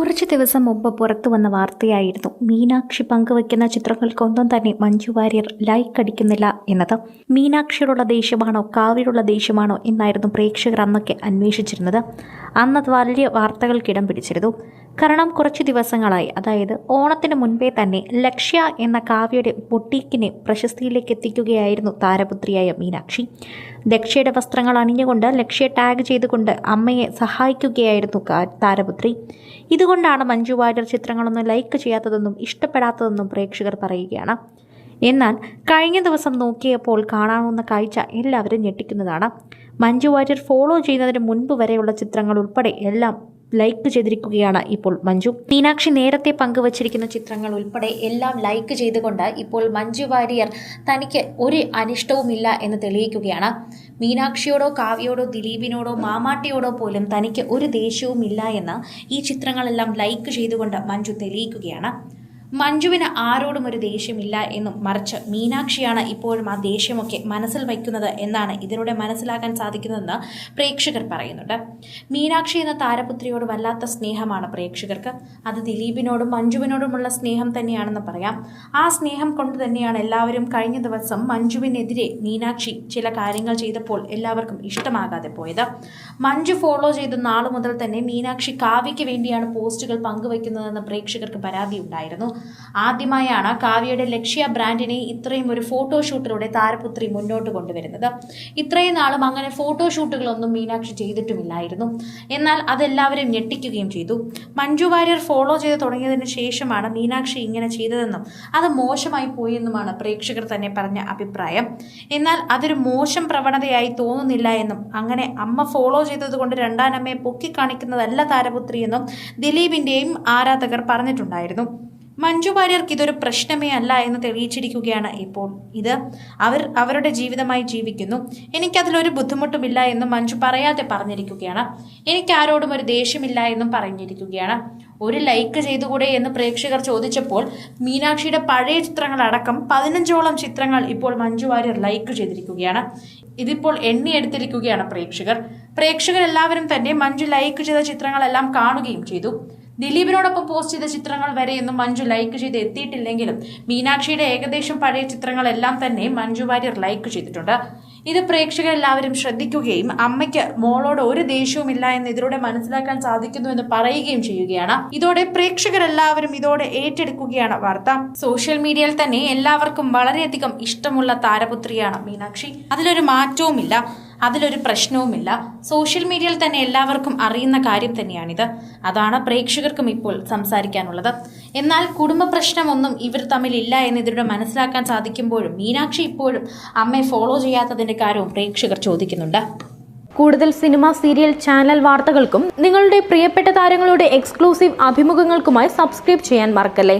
കുറച്ച് ദിവസം മുമ്പ് പുറത്തു വന്ന വാർത്തയായിരുന്നു. മീനാക്ഷി പങ്കുവയ്ക്കുന്ന ചിത്രങ്ങൾക്കൊന്നും തന്നെ മഞ്ജു വാര്യർ ലൈക്ക് അടിക്കുന്നില്ല എന്നത്. മീനാക്ഷിയോടുള്ള ദേഷ്യമാണോ കാവ്യയോടുള്ള ദേഷ്യമാണോ എന്നായിരുന്നു പ്രേക്ഷകർ അന്നൊക്കെ അന്വേഷിച്ചിരുന്നത്. അന്നത് വലിയ വാർത്തകൾക്കിടം പിടിച്ചിരുന്നു. കാരണം കുറച്ച് ദിവസങ്ങളായി. അതായത് ഓണത്തിന് മുൻപേ തന്നെ ലക്ഷ്യ എന്ന കാവ്യയുടെ ബൊട്ടീക്കിനെ പ്രശസ്തിയിലേക്ക് എത്തിക്കുകയായിരുന്നു താരപുത്രിയായ മീനാക്ഷി. ലക്ഷ്യയുടെ വസ്ത്രങ്ങൾ അണിഞ്ഞുകൊണ്ട് ലക്ഷ്യ ടാഗ് ചെയ്തുകൊണ്ട് അമ്മയെ സഹായിക്കുകയായിരുന്നു താരപുത്രി. ഇതുകൊണ്ടാണ് മഞ്ജു വാര്യർ ചിത്രങ്ങളൊന്നും ലൈക്ക് ചെയ്യാത്തതെന്നും ഇഷ്ടപ്പെടാത്തതെന്നും പ്രേക്ഷകർ പറയുകയാണ്. എന്നാൽ കഴിഞ്ഞ ദിവസം നോക്കിയപ്പോൾ കാണാവുന്ന കാഴ്ച എല്ലാവരും ഞെട്ടിക്കുന്നതാണ്. മഞ്ജു വാര്യർ ഫോളോ ചെയ്യുന്നതിന് മുൻപ് വരെയുള്ള ചിത്രങ്ങൾ ഉൾപ്പെടെ എല്ലാം ലൈക്ക് ചെയ്തിരിക്കുകയാണ് ഇപ്പോൾ മഞ്ജു. മീനാക്ഷി നേരത്തെ പങ്കുവച്ചിരിക്കുന്ന ചിത്രങ്ങൾ ഉൾപ്പെടെ എല്ലാം ലൈക്ക് ചെയ്തുകൊണ്ട് ഇപ്പോൾ മഞ്ജു വാര്യർ തനിക്ക് ഒരു അനിഷ്ടവുമില്ല എന്ന് തെളിയിക്കുകയാണ്. മീനാക്ഷിയോടോ കാവ്യയോടോ ദിലീപിനോടോ മാമാട്ടിയോടോ പോലും തനിക്ക് ഒരു ദേഷ്യവുമില്ല എന്ന് ഈ ചിത്രങ്ങളെല്ലാം ലൈക്ക് ചെയ്തുകൊണ്ട് മഞ്ജു തെളിയിക്കുകയാണ്. മഞ്ജുവിന് ആരോടും ഒരു ദേഷ്യമില്ല എന്നും മറിച്ച് മീനാക്ഷിയാണ് ഇപ്പോഴും ആ ദേഷ്യമൊക്കെ മനസ്സിൽ വയ്ക്കുന്നത് എന്നാണ് ഇതിലൂടെ മനസ്സിലാക്കാൻ സാധിക്കുന്നതെന്ന് പ്രേക്ഷകർ പറയുന്നുണ്ട്. മീനാക്ഷി എന്ന താരപുത്രിയോട് വല്ലാത്ത സ്നേഹമാണ് പ്രേക്ഷകർക്ക്. അത് ദിലീപിനോടും മഞ്ജുവിനോടുമുള്ള സ്നേഹം തന്നെയാണെന്ന് പറയാം. ആ സ്നേഹം കൊണ്ട് തന്നെയാണ് എല്ലാവരും കഴിഞ്ഞ ദിവസം മഞ്ജുവിനെതിരെ മീനാക്ഷി ചില കാര്യങ്ങൾ ചെയ്തപ്പോൾ എല്ലാവർക്കും ഇഷ്ടമാകാതെ പോയത്. മഞ്ജു ഫോളോ ചെയ്ത നാളു മുതൽ തന്നെ മീനാക്ഷി കാവ്യയ്ക്ക് വേണ്ടിയാണ് പോസ്റ്റുകൾ പങ്കുവയ്ക്കുന്നതെന്ന് പ്രേക്ഷകർക്ക് പരാതി ഉണ്ടായിരുന്നു ആദ്യമായാണ് കാവ്യയുടെ ലക്ഷ്യ ബ്രാൻഡിനെ ഇത്രയും ഒരു ഫോട്ടോഷൂട്ടിലൂടെ താരപുത്രി മുന്നോട്ട് കൊണ്ടുവരുന്നത്. ഇത്രയും നാളും അങ്ങനെ ഫോട്ടോഷൂട്ടുകളൊന്നും മീനാക്ഷി ചെയ്തിട്ടുമില്ലായിരുന്നു. എന്നാൽ അതെല്ലാവരും ഞെട്ടിക്കുകയും ചെയ്തു. മഞ്ജു വാര്യർ ഫോളോ ചെയ്ത് തുടങ്ങിയതിന് ശേഷമാണ് മീനാക്ഷി ഇങ്ങനെ ചെയ്തതെന്നും അത് മോശമായി പോയെന്നുമാണ് പ്രേക്ഷകർ തന്നെ പറഞ്ഞ അഭിപ്രായം. എന്നാൽ അതൊരു മോശം പ്രവണതയായി തോന്നുന്നില്ല എന്നും അങ്ങനെ അമ്മ ഫോളോ ചെയ്തതുകൊണ്ട് രണ്ടാനമ്മയെ പൊക്കിക്കാണിക്കുന്നതല്ല താരപുത്രി എന്നും ദിലീപിന്റെയും ആരാധകർ പറഞ്ഞിട്ടുണ്ടായിരുന്നു. മഞ്ജു വാര്യർക്ക് ഇതൊരു പ്രശ്നമേ അല്ല എന്ന് തെളിയിച്ചിരിക്കുകയാണ് ഇപ്പോൾ. ഇത് അവർ അവരുടെ ജീവിതമായി ജീവിക്കുന്നു. എനിക്കതിലൊരു ബുദ്ധിമുട്ടുമില്ല എന്നും മഞ്ജു പറയാതെ പറഞ്ഞിരിക്കുകയാണ്. എനിക്ക് ആരോടും ഒരു ദേഷ്യമില്ല എന്നും പറഞ്ഞിരിക്കുകയാണ്. ഒരു ലൈക്ക് ചെയ്തുകൂടെ എന്ന് പ്രേക്ഷകർ ചോദിച്ചപ്പോൾ മീനാക്ഷിയുടെ പഴയ ചിത്രങ്ങളടക്കം പതിനഞ്ചോളം ചിത്രങ്ങൾ ഇപ്പോൾ മഞ്ജു വാര്യർ ലൈക്ക് ചെയ്തിരിക്കുകയാണ്. ഇതിപ്പോൾ എണ്ണിയെടുത്തിരിക്കുകയാണ് പ്രേക്ഷകർ. പ്രേക്ഷകരെല്ലാവരും തന്നെ മഞ്ജു ലൈക്ക് ചെയ്ത ചിത്രങ്ങളെല്ലാം കാണുകയും ചെയ്തു. ദിലീപിനോടൊപ്പം പോസ്റ്റ് ചെയ്ത ചിത്രങ്ങൾ വരെയൊന്നും മഞ്ജു ലൈക്ക് ചെയ്ത് എത്തിയിട്ടില്ലെങ്കിലും മീനാക്ഷിയുടെ ഏകദേശം പഴയ ചിത്രങ്ങളെല്ലാം തന്നെ മഞ്ജു വാര്യർ ലൈക്ക് ചെയ്തിട്ടുണ്ട്. ഇത് പ്രേക്ഷകരെല്ലാവരും ശ്രദ്ധിക്കുകയും അമ്മയ്ക്ക് മോളോട് ഒരു ദേഷ്യവുമില്ല എന്ന് ഇതിലൂടെ മനസ്സിലാക്കാൻ സാധിക്കുന്നു എന്ന് പറയുകയും ചെയ്യുകയാണ്. ഇതോടെ പ്രേക്ഷകരെല്ലാവരും ഇതോടെ ഏറ്റെടുക്കുകയാണ് വാർത്ത. സോഷ്യൽ മീഡിയയിൽ തന്നെ എല്ലാവർക്കും വളരെയധികം ഇഷ്ടമുള്ള താരപുത്രിയാണ് മീനാക്ഷി. അതിലൊരു മാറ്റവുമില്ല. അതിലൊരു പ്രശ്നവുമില്ല. സോഷ്യൽ മീഡിയയിൽ തന്നെ എല്ലാവർക്കും അറിയുന്ന കാര്യം തന്നെയാണിത്. അതാണ് പ്രേക്ഷകർക്കും ഇപ്പോൾ സംസാരിക്കാനുള്ളത്. എന്നാൽ കുടുംബ പ്രശ്നമൊന്നും ഇവർ തമ്മിലില്ല എന്ന് ഇതിലൂടെ മനസ്സിലാക്കാൻ സാധിക്കുമ്പോഴും മീനാക്ഷി ഇപ്പോഴും അമ്മയെ ഫോളോ ചെയ്യാത്തതിന്റെ കാര്യവും പ്രേക്ഷകർ ചോദിക്കുന്നുണ്ട്. കൂടുതൽ സിനിമ സീരിയൽ ചാനൽ വാർത്തകൾക്കും നിങ്ങളുടെ പ്രിയപ്പെട്ട താരങ്ങളുടെ എക്സ്ക്ലൂസീവ് അഭിമുഖങ്ങൾക്കുമായി സബ്സ്ക്രൈബ് ചെയ്യാൻ മറക്കല്ലേ?